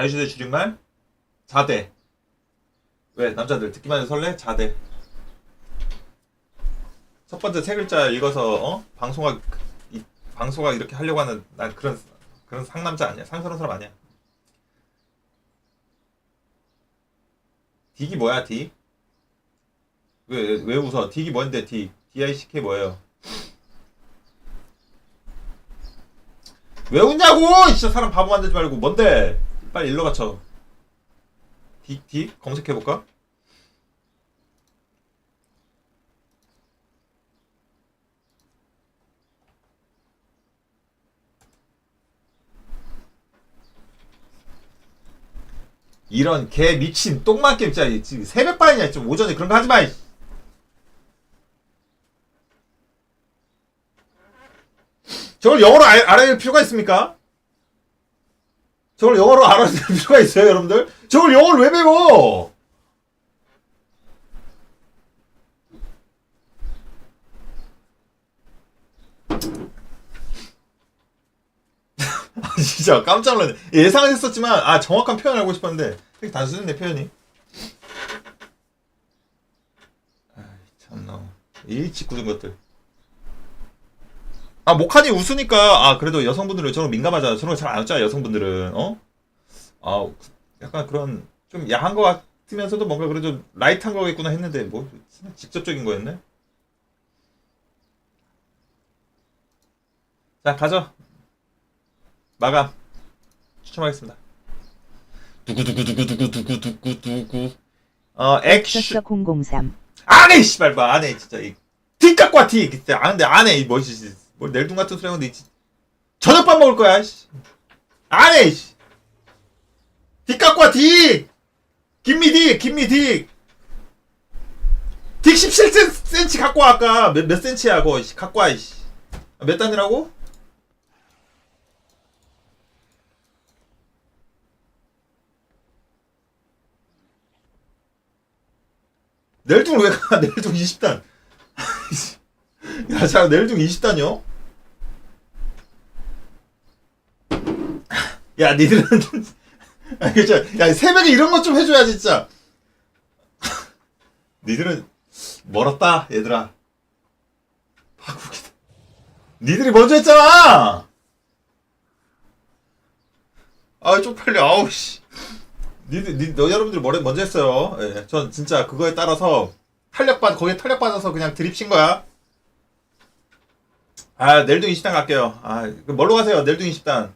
자유시대 줄임말 자대 왜 남자들 듣기만 해도 설레 자대 첫 번째 세 글자 읽어서 어 방송학 이, 방송학 이렇게 하려고 하는 난 그런 그런 상남자 아니야 상스러운 사람 아니야 딕이 뭐야 딕? 왜, 왜 웃어? 딕이 뭔데 딕? DICK 뭐예요? 왜 웃냐고! 진짜 사람 바보 만들지 말고 뭔데? 빨리 일로 갇혀 딕? 딕? 검색해볼까? 이런 개 미친 똥만 게임 진짜 지금 새벽 반이냐 좀 오전에 그런 거 하지 마. 이. 저걸 영어로 알, 알아야 할 필요가 있습니까? 저걸 영어로 알아야 할 필요가 있어요, 여러분들? 저걸 영어를 왜 배워? 아, 진짜 깜짝 놀랐네. 예상은 했었지만, 아, 정확한 표현 알고 싶었는데, 되게 단순했네, 표현이. 아이, 참나. 일찍 굳은 것들. 아, 목한이 웃으니까, 아, 그래도 여성분들은 저런 거 민감하잖아. 저런 거 잘 안 웃잖아, 여성분들은. 어? 아, 약간 그런, 좀 야한 거 같으면서도 뭔가 그래도 라이트한 거겠구나 했는데, 뭐, 직접적인 거였네? 자, 가죠. 마감. 추첨하겠습니다. 두구두구두구두구두구두구두구. 어, 액션. 쳤어 003 안해 씨발 뭐 안해 진짜 이 뒷각과 과 뒷. 진짜 안돼 안해 이 뭐지 뭘 낼둥 같은 소리 하는데 저녁밥 먹을 거야 씨. 안해 씨. 뒷. 김미디 김미디. 딕 17cm 갖고 와 아까 몇, 몇 센치야 그거 씨. 갖고 와 이씨. 아, 몇 단이라고? 넬둥 왜 가? 넬둥 20단. 야, 자, 넬둥 20단이요? 야, 니들은. 아, 진짜. 야, 새벽에 이런 것 좀 해줘야지, 진짜. 니들은 멀었다, 얘들아. 파국이다. 니들이 먼저 했잖아! 아, 쪽팔려, 아우, 씨. 니들, 니, 너 여러분들 머리 먼저 했어요. 예, 전 진짜 그거에 따라서 탄력 받, 거기에 탄력 받아서 그냥 드립 친 거야. 아, 넬둥 20단 갈게요. 아, 그 뭘로 가세요? 넬둥 20단.